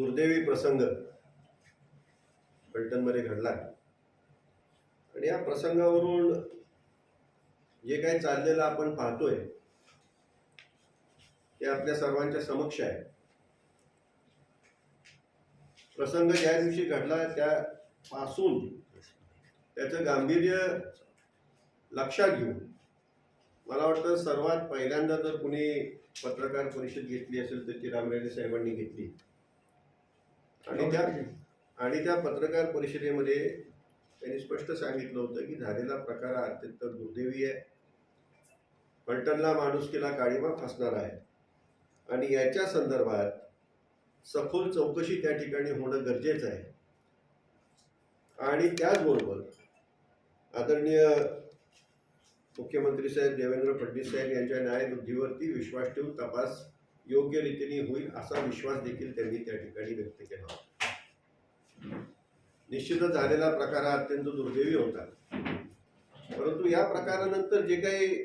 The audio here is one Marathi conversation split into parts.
दुर्दैवी प्रसंग फलटणमध्ये घडला आणि या प्रसंगावरून जे काही चाललेलं आपण पाहतोय ते आपल्या सर्वांच्या समक्ष आहे. प्रसंग ज्या दिवशी घडला त्यापासून त्याचं गांभीर्य लक्षात घेऊन मला वाटतं सर्वात पहिल्यांदा जर कुणी पत्रकार परिषद घेतली असेल तर ती रामराजे साहेबांनी घेतली. आणि त्या आणि त्या पत्रकार परिषदेमध्ये त्यांनी स्पष्ट सांगितलं होतं की झालेला प्रकार हा अत्यंत दुर्दैवी आहे. फलटणला माणुसकीला काळीमा फासणार आहे. आणि याच्या संदर्भात सखोल चौकशी त्या ठिकाणी होणं गरजेचं आहे. आणि त्याचबरोबर आदरणीय मुख्यमंत्री साहेब देवेंद्र फडणवीस साहेब यांच्या न्यायबुद्धीवरती विश्वास ठेवून तपास योग्य रीतीने होईल असा विश्वास देखील त्यांनी त्या ठिकाणी व्यक्त केला निश्चितच झालेला प्रकार हा अत्यंत दुर्दैवी होता. परंतु या प्रकारानंतर जे काही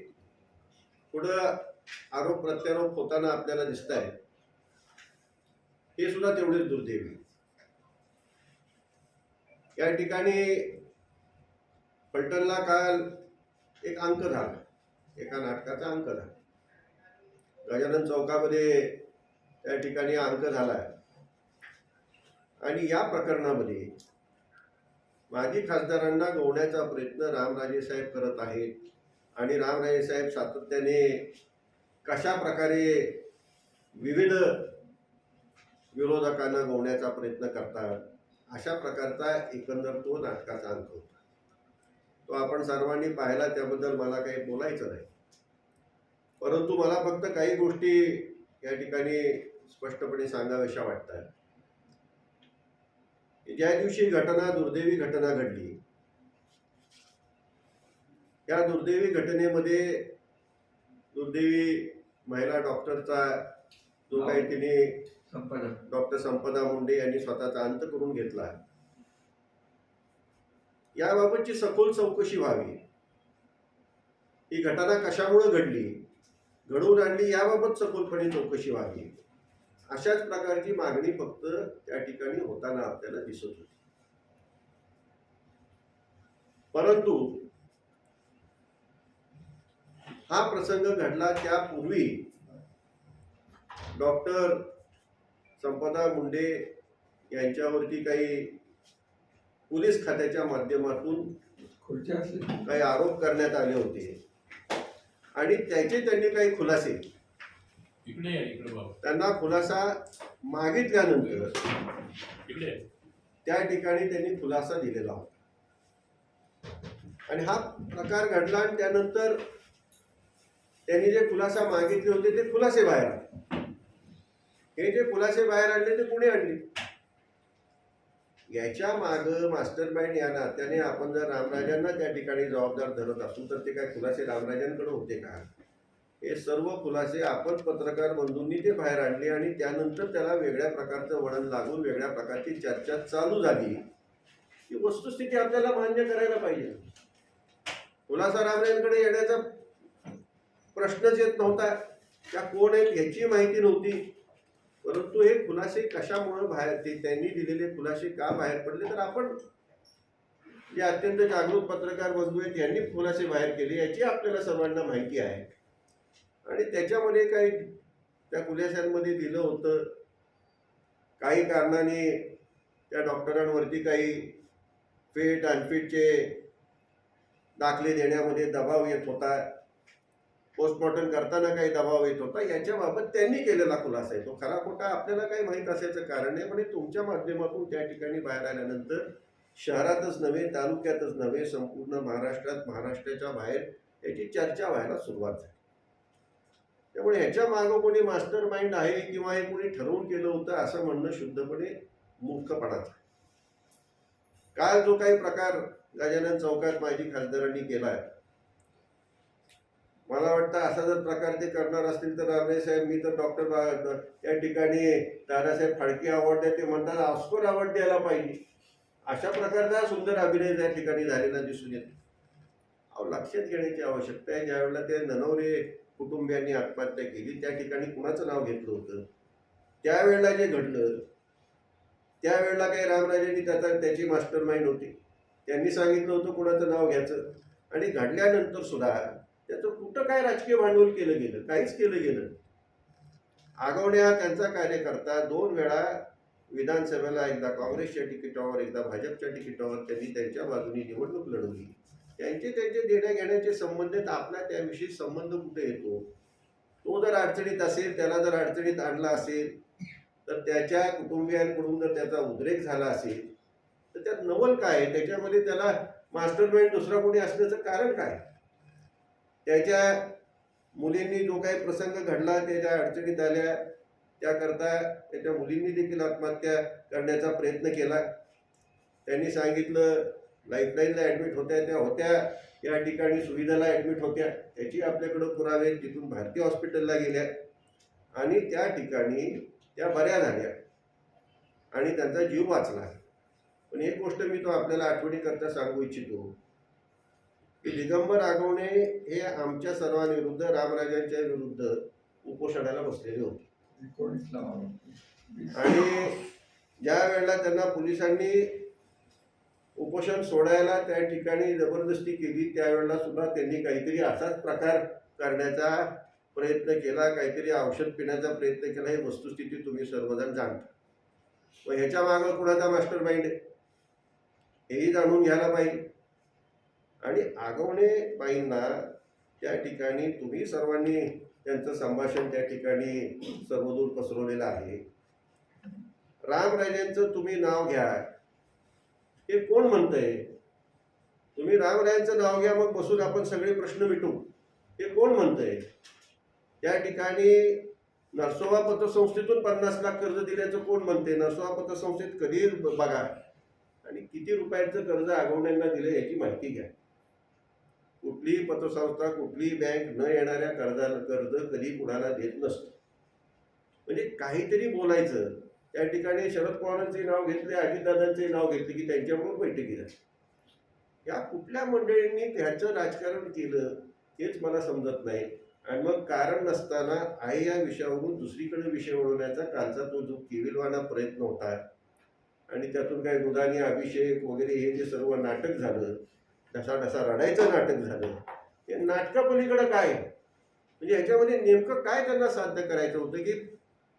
पुढं आरोप प्रत्यारोप होताना आपल्याला दिसत आहे हे सुद्धा तेवढेच दुर्दैवी. या ठिकाणी पलटणला काल एक अंक झाला. एका नाटकाचा अंक झाला. गजानन चौकामध्ये त्या ठिकाणी अंक झाला आणि या प्रकरणामध्ये माजी खासदारांना गोवण्याचा प्रयत्न रामराजे साहेब करत आहेत. आणि रामराजे साहेब सातत्याने कशा प्रकारे विविध विरोधकांना गोवण्याचा प्रयत्न करतात अशा प्रकारचा एकंदर तो नाटकाचा अंक होता. तो आपण सर्वांनी पाहिला त्याबद्दल मला काही बोलायचं नाही. परंतु मला फक्त काही गोष्टी या ठिकाणी स्पष्टपणे सांगाव्याशा वाटतात. ज्या दिवशी घटना दुर्दैवी घटना घडली या दुर्दैवी घटनेमध्ये दुर्दैवी महिला डॉक्टरचा जो काही तिने संपदा. डॉक्टर संपदा मुंडे यांनी स्वतःचा अंत करून घेतला याबाबतची सखोल चौकशी व्हावी. ही घटना कशामुळे घडली? घडवून आणली याबाबत सखोलपणे चौकशी व्हावी. अशाच प्रकारची मागणी फक्त त्या ठिकाणी होताना आपल्याला दिसत होती. परंतु हा प्रसंग घडला त्यापूर्वी डॉक्टर संपदा मुंडे यांच्यावरती काही पोलीस खात्याच्या माध्यमातून काही आरोप करण्यात आले होते. आणि त्याचे त्यांनी काही खुलासे. त्यांना खुलासा मागितल्यानंतर. त्या ठिकाणी त्यांनी खुलासा दिलेला होता. आणि हा प्रकार घडला आणि त्यानंतर त्यांनी जे खुलासा मागितले होते ते खुलासे बाहेर आले. हे जे खुलासे बाहेर आणले ते कुणी आणले? याच्या माग मास्टर माइंड या नात्याने आपण जर रामराजांना त्या ठिकाणी जबाबदार धरत असू तर ते काय खुलासे रामराजांकडे होते का? हे सर्व खुलासे आपण पत्रकार बंधूंनी ते बाहेर आणले आणि त्यानंतर त्याला वेगळ्या प्रकारचं वळण लागून वेगळ्या प्रकारची चर्चा चालू झाली. ही वस्तुस्थिती आपल्याला मान्य करायला पाहिजे. खुलासा रामराजांकडे येण्याचा प्रश्नच येत नव्हता. त्या कोण आहेत ह्याची माहिती नव्हती. परंतु हे खुलासे कशामुळे बाहेर ते त्यांनी दिलेले खुलासे का बाहेर पडले? तर आपण जे अत्यंत जागरूक पत्रकार बंधू आहेत यांनी खुलासे बाहेर केले याची आपल्याला सर्वांना माहिती आहे. आणि त्याच्यामध्ये काही त्या खुलाशांमध्ये दिलं होतं काही कारणाने त्या डॉक्टरांवरती काही फिट अनफिटचे दाखले देण्यामध्ये दबाव येत होता. पोस्टमॉर्टम करताना काही दबाव येत होता. याच्याबाबत त्यांनी केलेला खुलासा आहे. तो खरा खोटा आपल्याला काही माहीत असायचं कारण नाही पण तुमच्या माध्यमातून त्या ठिकाणी बाहेर आल्यानंतर शहरातच नव्हे तालुक्यातच नव्हे संपूर्ण महाराष्ट्रात महाराष्ट्राच्या बाहेर याची चर्चा व्हायला सुरुवात झाली. त्यामुळे ह्याच्या मागं कोणी मास्टर माइंड आहे किंवा हे कोणी ठरवून केलं होतं असं म्हणणं शुद्धपणे मूर्खपणाचं काल जो काही प्रकार गजानन चौकात माजी खासदारांनी केला आहे मला वाटतं असा जर प्रकार ते करणार असतील तर रामराय साहेब मी तर डॉक्टर त्या ठिकाणी दादासाहेब फाळके अवॉर्ड द्या ते म्हणतात ऑस्कर अवॉर्ड द्यायला पाहिजे. अशा प्रकारचा सुंदर अभिनय त्या ठिकाणी झालेला दिसून येतो. अहो लक्षात घेण्याची आवश्यकता आहे ज्यावेळेला ते ननवरे कुटुंबियांनी आत्महत्या केली त्या ठिकाणी कुणाचं नाव घेतलं होतं? त्यावेळेला जे घडलं त्यावेळेला काही रामराजेंनी त्याचा त्याची मास्टर माइंड होती. त्यांनी सांगितलं होतं कुणाचं नाव घ्यायचं. आणि घडल्यानंतर सुद्धा त्याचं कुठं काय राजकीय भांडवल केलं गेलं? काहीच केलं गेलं आगवणे हा त्यांचा कार्यकर्ता दोन वेळा विधानसभेला एकदा काँग्रेसच्या तिकिटावर एकदा भाजपच्या तिकिटावर त्यांनी त्यांच्या बाजूने निवडणूक लढवली. त्यांचे त्यांचे देण्या घेण्याचे संबंधित आपला त्याविषयी संबंध कुठे येतो? तो जर अडचणीत असेल त्याला जर अडचणीत आणला असेल तर त्याच्या कुटुंबियांकडून जर त्याचा उद्रेक झाला असेल तर त्यात नवल काय आहे? त्याच्यामध्ये त्याला मास्टर माइंड दुसरा कोणी असण्याचं कारण काय? त्याच्या मुलींनी जो काही प्रसंग घडला त्याच्या अडचणीत आल्या त्याकरता त्याच्या मुलींनी देखील आत्महत्या करण्याचा प्रयत्न केला. त्यांनी सांगितलं लाईफलाईनला ॲडमिट होत्या त्या होत्या या ठिकाणी सुविधाला ॲडमिट होत्या. त्याची आपल्याकडं पुरावे तिथून भारतीय हॉस्पिटलला गेल्या. आणि त्या ठिकाणी त्या बऱ्या झाल्या. आणि त्यांचा जीव वाचला. पण एक गोष्ट मी तो आपल्याला आठवणीकरता सांगू इच्छितो. दिगंबर आगवणे हे आमच्या सर्वांविरुद्ध रामराजांच्या विरुद्ध उपोषणाला बसलेले होते. आणि ज्या वेळेला त्यांना पोलिसांनी उपोषण सोडायला त्या ठिकाणी जबरदस्ती केली त्यावेळेला सुद्धा त्यांनी काहीतरी असाच प्रकार करण्याचा प्रयत्न केला काहीतरी औषध पिण्याचा प्रयत्न केला ही वस्तुस्थिती तुम्ही सर्वजण जाणता. व ह्याच्या मागं कुणाचा मास्टर माइंड आहे? हेही जाणून घ्यायला पाहिजे. आणि आगवणे बाईंना त्या ठिकाणी तुम्ही सर्वांनी त्यांचं संभाषण त्या ठिकाणी सर्वदूर पसरवलेलं आहे. रामराजांचं तुम्ही नाव घ्या. हे कोण म्हणतंय? तुम्ही रामरायांचं नाव घ्या मग बसून आपण सगळे प्रश्न मिटू. हे कोण म्हणतंय? त्या ठिकाणी नरसोबा पतसंस्थेतून पन्नास लाख कर्ज दिल्याचं कोण म्हणते नरसोबा पतसंस्थेत कधी बघा. आणि किती रुपयाचं कर्ज आगवण्यांना दिलं याची माहिती घ्या. कुठलीही पतसंस्था कुठलीही बँक न येणाऱ्या कर्जाला कर्ज कधी कुणाला देत नसतं. म्हणजे काहीतरी बोलायचं. त्या ठिकाणी शरद पवारांचे नाव घेतले अजितदादांचे नाव घेतले की त्यांच्याबरोबर बैठकी झाली. या कुठल्या मंडळींनी त्याचं राजकारण केलं हेच मला समजत नाही. आणि मग कारण नसताना आहे या विषयावरून दुसरीकडे विषय वळवण्याचा कालचा तो जो केविलवाना प्रयत्न होता आणि त्यातून काय गुदानी अभिषेक वगैरे हे जे सर्व नाटक झालं ठसा ढसा रडायचं नाटक झालं. हे नाटकापलीकडं काय? म्हणजे ह्याच्यामध्ये नेमकं काय त्यांना साध्य करायचं होतं की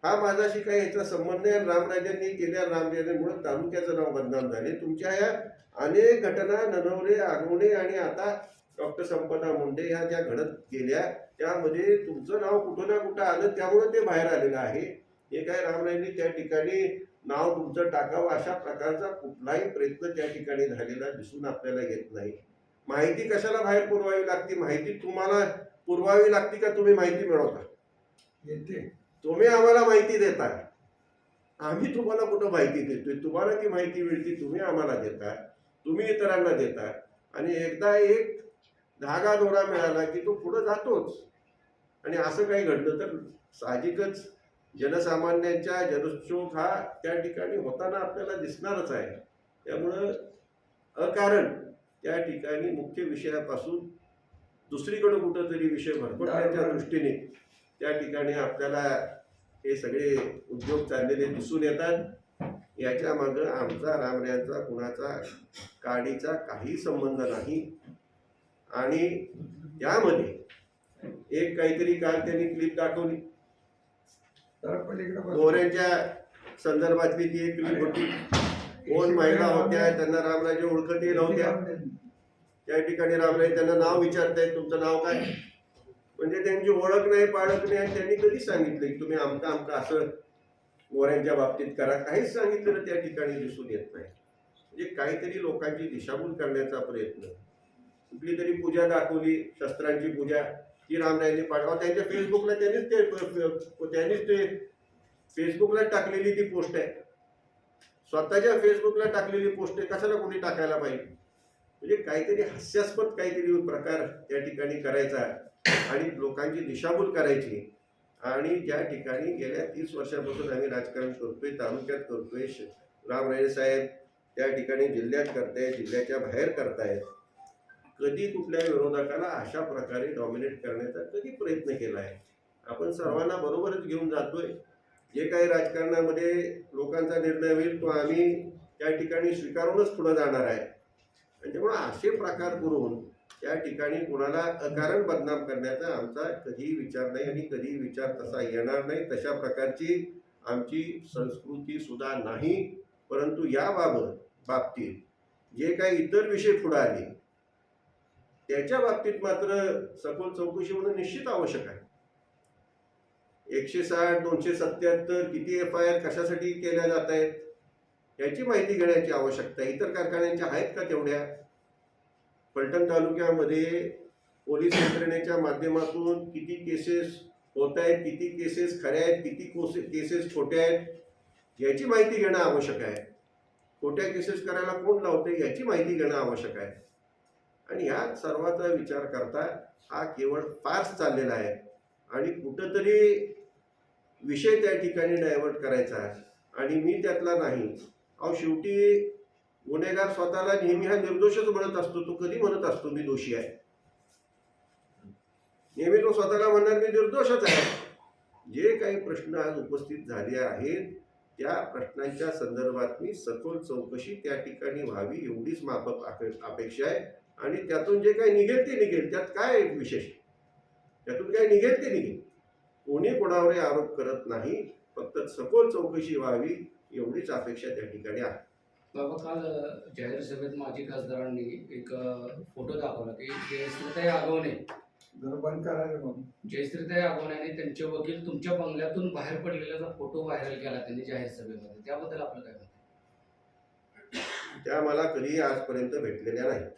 हा माझाशी काही याचा संबंध आहे रामराजांनी केल्या रामराजांमुळे तालुक्याचं नाव बदनाम झाले. तुमच्या या अनेक घटना ननवरे आगवणे आणि आता डॉक्टर संपदा मुंडे ह्या ज्या घडत गेल्या त्यामध्ये तुमचं नाव कुठं ना कुठं आलं त्यामुळे ते बाहेर आलेलं आहे. हे काय रामरायांनी त्या ठिकाणी नाव तुमचं टाकावं अशा प्रकारचा कुठलाही प्रयत्न त्या ठिकाणी झालेला दिसून आपल्याला येत नाही. माहिती कशाला बाहेर पुरवावी लागते? माहिती तुम्हाला पुरवावी लागते का? तुम्ही माहिती मिळवता. येते. तुम्ही आम्हाला माहिती देता. आम्ही तुम्हाला कुठं माहिती देतोय? तुम्हाला ती माहिती मिळते तुम्ही आम्हाला देता. तुम्ही इतरांना देता. आणि एकदा एक धागा दोरा मिळाला की तो पुढं जातोच. आणि असं काही घडलं तर साहजिकच जनसामान्यांच्या जनशोक हा त्या ठिकाणी होताना आपल्याला दिसणारच आहे. त्यामुळं अकारण त्या ठिकाणी मुख्य विषयापासून दुसरीकडे कुठंतरी विषय भरपटण्याच्या दृष्टीने त्या ठिकाणी आपल्याला हे सगळे उद्योग चाललेले दिसून येतात. याच्या मागं आमचा रामऱ्यांचा कुणाचा काडीचा काही संबंध नाही. आणि त्यामध्ये एक काहीतरी काल त्यांनी क्लिप दाखवली. गोऱ्यांच्या संदर्भातली ती एक क्लिप होती कोण महिला होत्या त्यांना रामराजे ओळखतही नव्हत्या. त्या ठिकाणी रामराजे त्यांना नाव विचारतायत तुमचं नाव काय? म्हणजे त्यांची ओळख नाही पाळख नाही आणि त्यांनी कधी सांगितलं की तुम्ही आमका आमका असं गोऱ्यांच्या बाबतीत करा. काहीच सांगितलेलं त्या ठिकाणी दिसून येत नाही. म्हणजे काहीतरी लोकांची दिशाभूल करण्याचा प्रयत्न. कुठली तरी पूजा दाखवली शस्त्रांची पूजा. ती रामरायांनी पाठवा त्यांच्या फेसबुकला त्यांनीच ते त्यांनीच ते फेसबुकला टाकलेली ती पोस्ट आहे. स्वतःच्या फेसबुकला टाकलेली पोस्ट आहे. कशाला कोणी टाकायला पाहिजे? म्हणजे काहीतरी हास्यास्पद काहीतरी प्रकार त्या ठिकाणी करायचा आणि लोकांची दिशाभूल करायची. आणि ज्या ठिकाणी गेल्या तीस वर्षापासून आम्ही राजकारण करतोय तालुक्यात करतोय श- रामराजे साहेब त्या ठिकाणी जिल्ह्यात करतायत जिल्ह्याच्या बाहेर करतायत. कधी कुठल्या विरोधकाला अशा प्रकारे डॉमिनेट करण्याचा कधी प्रयत्न केला आहे? आपण सर्वांना बरोबरच घेऊन जातोय. जे काही राजकारणामध्ये लोकांचा निर्णय होईल तो आम्ही त्या ठिकाणी स्वीकारूनच पुढे जाणार आहे. आणि त्यामुळे असे प्रकार करून त्या ठिकाणी कुणाला अकारण बदनाम करण्याचा आमचा कधीही विचार नाही आणि कधी विचार तसा येणार नाही. तशा प्रकारची आमची संस्कृती सुद्धा नाही. परंतु याबाबत बाबतीत जे काही इतर विषय पुढे आले त्याच्या बाबतीत मात्र सखोल चौकशी होणं निश्चित आवश्यक आहे. एकशे साठ दोनशे सत्याहत्तर किती एफ आय आर कशासाठी केल्या जात आहेत याची माहिती घेण्याची आवश्यकता इतर कारखान्यांच्या आहेत का तेवढ्या? पलटण तालुक्यामध्ये पोलीस यंत्रणेच्या माध्यमातून किती केसेस होत आहेत किती केसेस खऱ्या आहेत किती कोसे केसेस छोट्या आहेत याची माहिती घेणं आवश्यक आहे. खोट्या केसेस करायला कोण लावते याची माहिती घेणं आवश्यक आहे. आणि ह्या सर्वाचा विचार करता हा केवळ फार्स चाललेला आहे. आणि कुठंतरी विषय त्या ठिकाणी डायव्हर्ट करायचा आहे. आणि मी त्यातला नाही. अहो शेवटी गुन्हेगार स्वतःला नेहमी हा निर्दोषच म्हणत असतो. तो कधी म्हणत असतो मी दोषी आहे? नेहमी तो स्वतःला म्हणणार मी निर्दोषच आहे. जे काही प्रश्न आज उपस्थित झाले आहेत त्या प्रश्नांच्या संदर्भात मी सखोल चौकशी त्या ठिकाणी व्हावी एवढीच माफक अपे- अपेक्षा आहे. आणि त्यातून जे काही निघेल ते निघेल. त्यात काय विशेष? त्यातून काय निघेल ते निघेल. कोणी कोणावर आरोप करत नाही. फक्त सखोल चौकशी व्हावी एवढीच अपेक्षा त्या ठिकाणी आहे. बाबा काल जाहीर सभेत माजी खासदारांनी एक फोटो दाखवला. की जयश्रीताई आगवणे. जयश्रीताई आगवणे आणि त्यांचे वकील तुमच्या बंगल्यातून बाहेर पडलेल्याचा फोटो व्हायरल केला त्यांनी जाहीर सभेमध्ये. त्याबद्दल आपलं काय आहे? त्या मला कधीही आजपर्यंत भेटलेल्या नाहीत.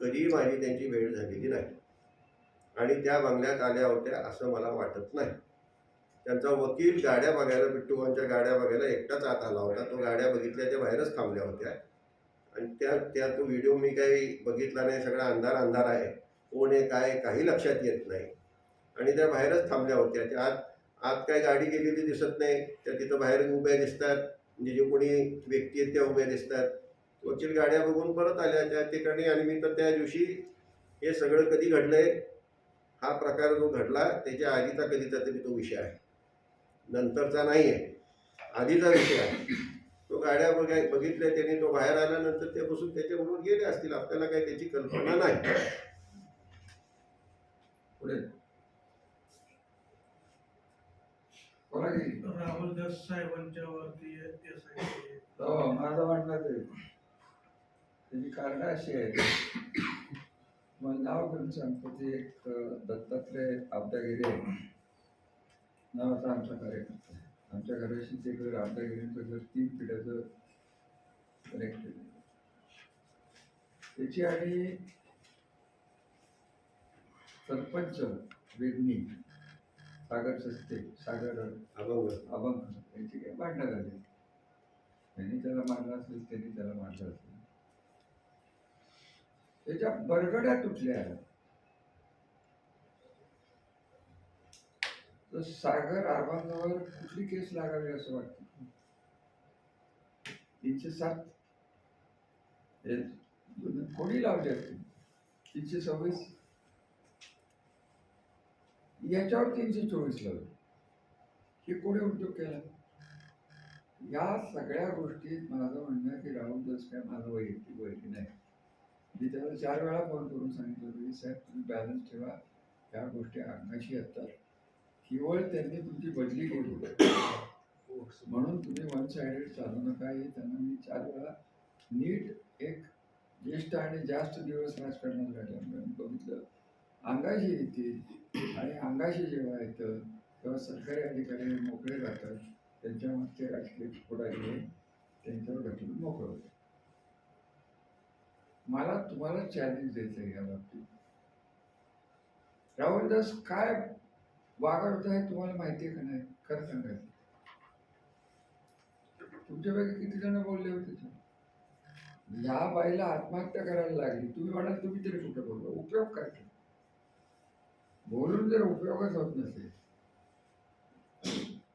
कधीही माझी त्यांची भेट झालेली नाही. आणि त्या बंगल्यात आल्या होत्या असं मला वाटत नाही. त्यांचा वकील गाड्या बघायला बिट्टूबांच्या गाड्या बघायला एकटाच आत आला होता. तो गाड्या बघितल्या त्या बाहेरच थांबल्या होत्या. आणि त्या त्या तो व्हिडिओ मी काही बघितला नाही. सगळा अंधार अंधार आहे. कोण आहे काय काही लक्षात येत नाही. आणि त्या बाहेरच थांबल्या होत्या. त्या आत आत काय गाडी गेलेली दिसत नाही. त्या तिथं बाहेर उभ्या दिसतात. म्हणजे जे कोणी व्यक्ती आहेत त्या उभ्या दिसतात. वकील गाड्या बघून परत आल्या त्या ठिकाणी आणि मी तर त्या दिवशी हे सगळं कधी घडलंय हा प्रकार जो घडला त्याच्या आधीचा कधीचा तरी तो विषय आहे. नंतरचा नाही आहे आधीचा विषय आहे. तो गाड्या बघाय बघितल्या त्याने तो बाहेर आल्यानंतर ते बसून त्याच्याबरोबर गेले असतील. आपल्याला काही त्याची कल्पना नाही. पुढे. राहुल दास साहेबांच्या वरती हो माझं म्हणणं ते. त्याची कारण अशी आहे मग नाव करून सांगतो ते एक दत्तात्रय आब्दागिरी आहे नावाचा आमचा कार्यकर्ता आहे. आमच्या घराशी ते घर आब्दागिरीचं घर तीन पिढ्याचं कनेक्टेड त्याची आणि सरपंच वेदनी सागर सस्ते सागर अभंग. अभंग यांची काही भांडणं झाली. त्यांनी त्याला मारलं असेल त्यांनी त्याला मारलं असेल. त्याच्या बरगड्या तुटल्या तर सागर अभंगावर कुठली केस लागावी असं वाटतं? तीनशे सात. हे कोणी लावले असतील तीनशे सव्वीस. याच्यावर तीनशे चोवीस लावले. हे कोणी उद्योग केला? या सगळ्या गोष्टीत माझं म्हणणं की राहुल दस काय माझं वैयक्तिक वैयक्तिक नाही. मी त्याला चार वेळा फोन करून सांगितलं होतं की साहेब तुम्ही बॅलन्स ठेवा. या गोष्टी अंगाशी येतात केवळ त्यांनी तुमची बदली केली म्हणून तुम्ही वन साइडेड चालू नका. हे त्यांना मी चार वेळा नीट एक ज्येष्ठ आणि जास्त दिवस राजकारणात राहिल्यामुळे बघितलं अंगाशी येतील आणि अंगाशी जेव्हा येतं तेव्हा सरकारी अधिकारी मोकळे राहतात. त्यांच्यामध्ये राजकीय पुढारी आहे, त्यांच्यावर ढकलून मोकळं होतं. मला तुम्हाला चॅलेंज द्यायचं आहे या बाबतीत. रावणदास काय वागत आहे हे तुम्हाला माहिती आहे का नाही? खरं सांगायचं तुमच्यापैकी किती जण बोलले होते ह्या या बाईला आत्महत्या करायला लागली. तुम्ही म्हणाल तुम्ही तरी कुठं बोललो? उपयोग काय बोलून जर उपयोगच होत नसेल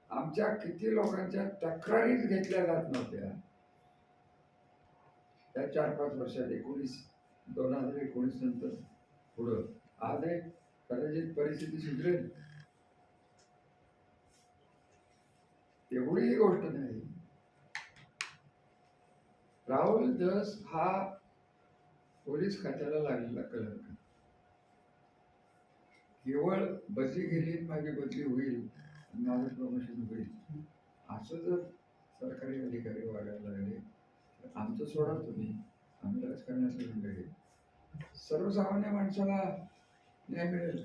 आमच्या किती लोकांच्या तक्रारीच घेतल्या जात नव्हत्या. त्या चार पाच वर्षात एकोणीस दोन हजार एकोणीस नंतर पुढं. आज एक कदाचित परिस्थिती सुधरेल. एवढीही गोष्ट नाही. राहुल दस हा पोलीस खात्याला लागलेला कलंक. केवळ बदली गेली माझी बदली होईल माझं प्रमोशन होईल असं जर सरकारी अधिकारी वागायला लागले आमचं सोडा तुम्ही. आम्ही राजकारणातले मंडळी सर्वसामान्य माणसाला न्याय मिळेल.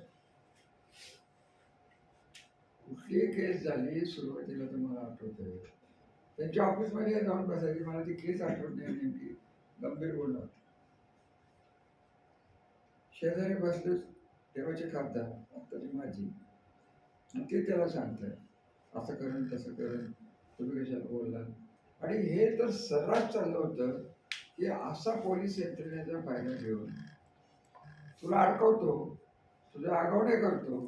कुठली केस झाली सुरुवातीला तुम्हाला आठवत आहे त्यांच्या ऑफिसमध्ये जाऊन बसायची. मला ती केस आठवत नाही नेमकी. गंभीर बोलणार शेजारी बसले देवाचे खासदार आत्ताची माझी. आणि ते त्याला सांगतात असं करून तसं करून तुम्ही कशाला बोलला आणि हे तर सर्रास चाललं होतं की असा पोलीस यंत्रणेचा फायदा घेऊन तुला अडकवतो तुझं आगवणे करतो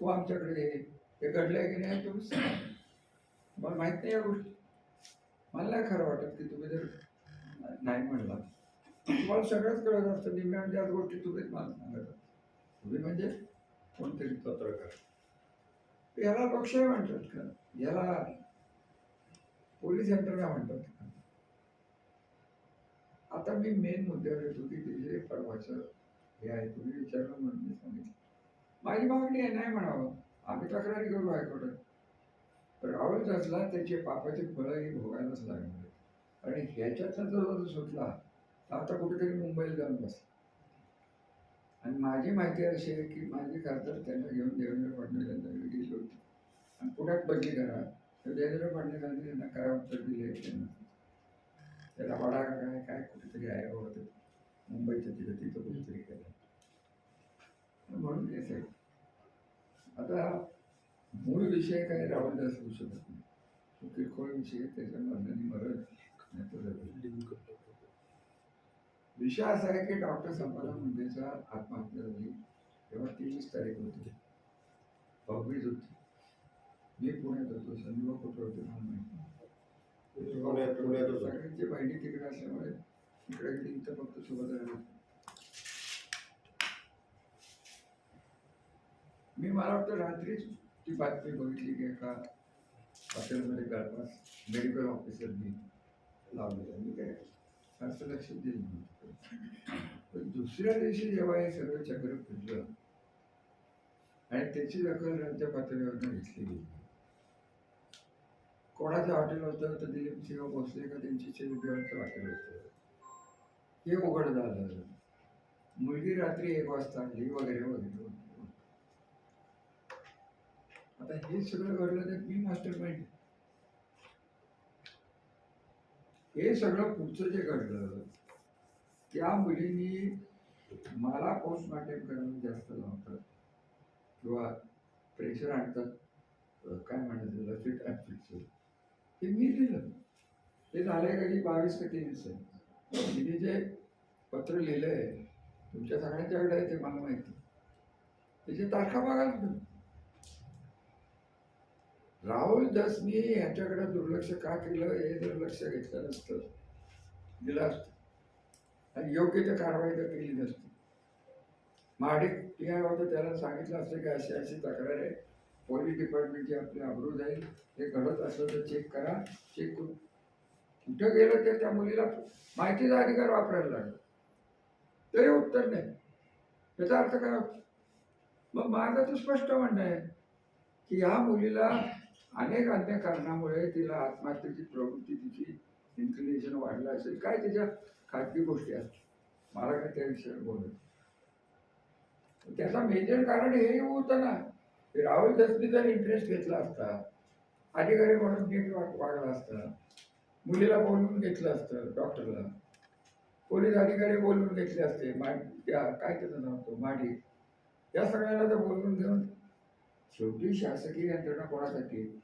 तू आमच्याकडे हे घडलंय की नाही तुम्ही मला माहीत नाही या गोष्टी. मला नाही खरं वाटत की तुम्ही जर नाही म्हणला. तुम्हाला सगळंच कळत असतं निम्म्या म्हणजे ज्या गोष्टी तुम्हीच मला सांगत तुम्ही म्हणजे कोणतरी पत्रकार याला लोकशाही म्हणतात का? याला पोलीस यंत्रणा म्हणतात आता मी मेन मुद्द्यावर येतो की तिथे परवाचं हे आहे तुम्ही विचारलं म्हणून मी सांगितलं. माझी मागणी आहे नाही म्हणावं. आम्ही तक्रारी करू हायकोर्टात. पण राहुल जसला त्याचे पापाचे फळं ही भोगायलाच लागणार आणि ह्याच्यातनं जर सुटला तर आता कुठेतरी मुंबईला जाऊन बसला. आणि माझी माहिती अशी आहे की माझे खासदार त्यांना घेऊन देवेंद्र फडणवीस यांच्याकडे गेले होते. आणि पुण्यात बदली करा. तर देवेंद्र फडणवीसांनी त्यांना काय उत्तर दिले त्यांना. त्याला वडा काय काय कुठेतरी आहे होतं मुंबईच्या तिथं तिथं कुठेतरी केलं म्हणून हे साहेब आता मूळ विषय काही राहुल दास होऊ शकत नाही. तो किरकोळ विषय त्याच्या मरणाने मरण विषय असा आहे की डॉक्टर संपदा मुंडेचा आत्महत्या झाली. तेव्हा तेवीस तारीख होती. भाऊबीज होती. मी पुण्यात होतो संजीव कुठे होते मला माहिती नाही. पुण्यात पुण्यात होतो. सगळ्यांची बहिणी तिकडे असल्यामुळे तिकडे गेली तर फक्त सोबत राहिलो मी मला वाटतं रात्रीच ती बातमी बघितली की एका हॉटेलमध्ये गळपास मेडिकल ऑफिसरनी लावलेलं मी काय फारसं लक्ष दिलं नव्हतं पण दुसऱ्या दिवशी जेव्हा हे सगळं चक्र फिरलं आणि त्याची दखल राज्य पातळीवरनं घेतली गेली. कोणाचं हॉटेल होतं तर दिलीप सिंह भोसले का त्यांची सेलिब्रिटीचं हॉटेल होतं. हे उघड झालं. मुलगी रात्री एक वाजता आली वगैरे वगैरे आता हे सगळं घडलं तर मी मास्टर माइंड हे सगळं पुढचं जे घडलं त्या मुलींनी मला पोस्टमार्टम करणं जास्त लावतात किंवा प्रेशर आणतात. काय म्हणायचं त्याला फिट अँड फिटचं ते मी लिहिलं. ते झालंय कधी बावीस का तेवीस आहे. तिने जे पत्र लिहिलं आहे तुमच्या सगळ्यांच्याकडे आहे ते मला माहिती. त्याची तारखा बघा तुम्ही. राहुल दसनी ह्याच्याकडे दुर्लक्ष का केलं? हे जर लक्ष घेतलं नसतं. दिलं असतं. आणि योग्य ते कारवाई तर केली नसती. महाडिक होतं त्याला सांगितलं असतं की अशी अशी तक्रार आहे. पोलीस डिपार्टमेंटचे आपली अब्रू आहे ते घडत असलं तर चेक करा चेक करू कुठं गेलं तर त्या मुलीला माहितीचा अधिकार वापरायला लागला. तरी उत्तर नाही. त्याचा अर्थ काय? मग माझं तर स्पष्ट म्हणणं आहे की ह्या मुलीला अनेक अन्य कारणामुळे तिला आत्महत्येची प्रवृत्ती तिची इन्क्लिनेशन वाढलं असेल. काय तिच्या खाजगी गोष्टी असतील मला काय त्या विषयावर बोलत त्याचा मेजर कारण हे होतं ना राहुल दसमी जर इंटरेस्ट घेतला असता अधिकारी म्हणून नीट वागला असता मुलीला बोलवून घेतलं असतं डॉक्टरला पोलीस अधिकारी बोलवून घेतले असते मा त्या काय त्याचं नाव होतं माडी. या सगळ्यांना जर बोलवून घेऊन शेवटी शासकीय यंत्रणा कोणासाठी?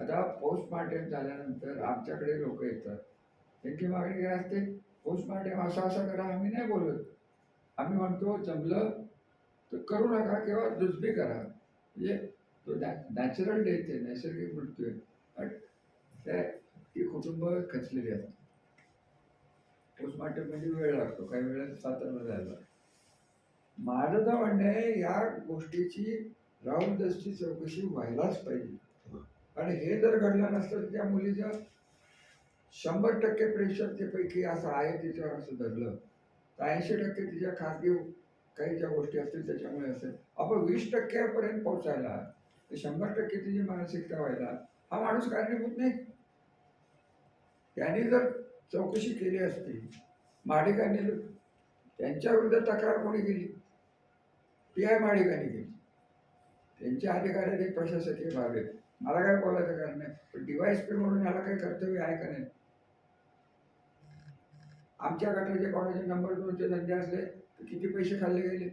आता पोस्टमार्टम झाल्यानंतर आमच्याकडे लोक येतात. त्यांची मागणी काय असते पोस्टमार्टम असं असं करा आम्ही नाही बोलत. आम्ही म्हणतो जमलं तर करू नका किंवा दुसबी करा. म्हणजे तो नॅचरल डेथ आहे नैसर्गिक मृत्यू आहे. पण त्या ती कुटुंब खचलेली असतात पोस्टमार्टम म्हणजे वेळ लागतो. काही वेळेला सातारा जायला माझं तर म्हणणं आहे या गोष्टीची राहुल चौकशी व्हायलाच पाहिजे. आणि हे जर घडलं नसतं तर त्या मुलीचं शंभर टक्के प्रेशर ते पैकी असं आहे तिच्यावर असं धरलं. तर ऐंशी टक्के तिच्या खाजगी काही ज्या गोष्टी असतील त्याच्यामुळे असेल. आपण वीस टक्क्यापर्यंत पोहोचायला शंभर टक्के तिची मानसिकता व्हायला हा माणूस कारणीभूत नाही. त्यांनी जर चौकशी केली असती माडिकांनी त्यांच्याविरुद्ध त्यांच्या विरुद्ध तक्रार कोणी केली? ती आहे माडिकांनी केली. त्यांच्या अधिकाऱ्याने प्रशासकीय भाग आहेत मला काय बोलायचं कारण नाही पण पी म्हणून याला काही कर्तव्य आहे का नाही? आमच्या गटाचे कोणाचे नंबर दोनचे धंदे असले तर किती पैसे खाल्ले गेले?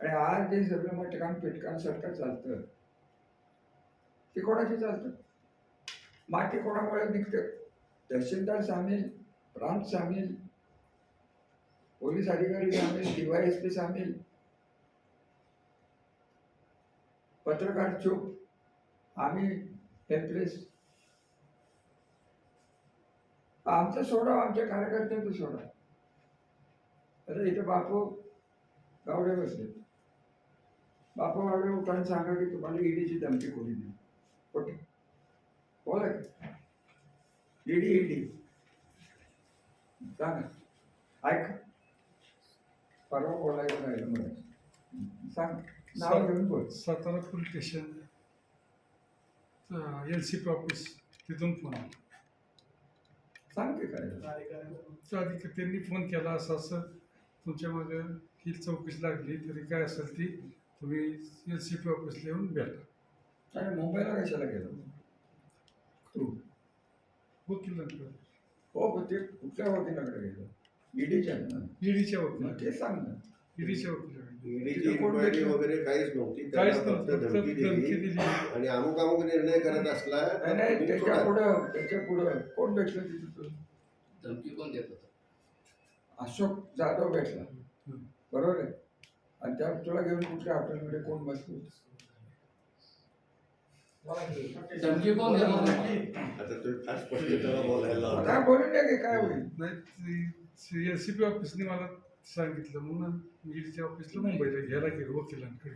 आणि आज जे सगळं मटकान पिटकान सरकार चालतं. ते कोणाशी चालतं? माती कोणामुळे निघतं? तहसीलदार सामील प्रांत सामील पोलीस अधिकारी सामील डीवायएसपी पी सामील. पत्रकार चूप आम्ही हेल्पलेस. आमचं सोडा आमच्या कार्यकर्त्यांचं सोडा. आता इथे बापू गावडे बसले बापू गावडे उठान सांगा की तुम्हाला ईडीची धमकी कोणी दिली? कोणी? बोला ईडी ईडी. सांगा. ऐक. परवा बोलायचं राहिलं मला. सांग. नाव घेऊन बोल. Satara police station L C B office तिथून फोन आला. सांग ते काय त्यांनी फोन केला असं असं. तुमच्या मागं ही चौकशी लागली तरी काय असेल ती तुम्ही एल सी पी ऑफिसला येऊन भेटा. आणि मुंबईला कशाला गेलो? तू? वकिलांकडे हो पण ते कुठल्या वकिलाकडे गेलो? ईडीच्या ना? ईडीच्या वकिला. ते सांग ना. ईडीच्या वकिलाकडे. ईडीची तिथं कोण इन्क्वायरी भेटलं? वगैरे काहीच नव्हती. काहीच धमकी दिली. आणि अमुक अमुक निर्णय करत असला त्याच्या. पुढं त्याच्या पुढं. कोण भेटलं तिथे? धमकी कोण देत होतं? अशोक जाधव भेटला. बरोबर आहे? आणि त्या तुला घेऊन कुठल्या हॉटेलमध्ये कोण बसलो? काय. बोलून द्या की काय होईल. नाही एल सी पी ऑफिसने मला सांगितलं म्हणून ईडीच्या ऑफिसला मुंबईला घ्यायला गेलो वकिलांकडे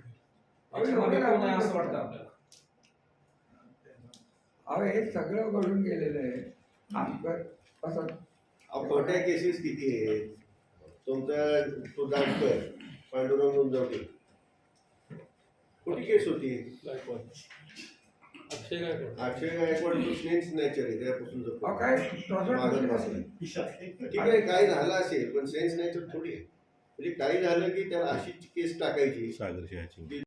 असं? वाटतं आपल्याला? अहो हे सगळं घडून गेलेलं आहे. आमचं असं खोट्या केसेस किती आहेत? तुमचा तो जाणकर पांडुरंग गुंजवटे खोटी केस होती? अक्षय गायकवाड. अक्षय गायकवाड तो स्नेक्स नॅचर आहे त्यापासून जपतो. अहो काय? बसलाय. ठीक आहे. काय झालं असेल पण सेन्स नॅचर थोडी आहे. म्हणजे काही झालं की त्याला अशी केस टाकायची. सागर शहाची.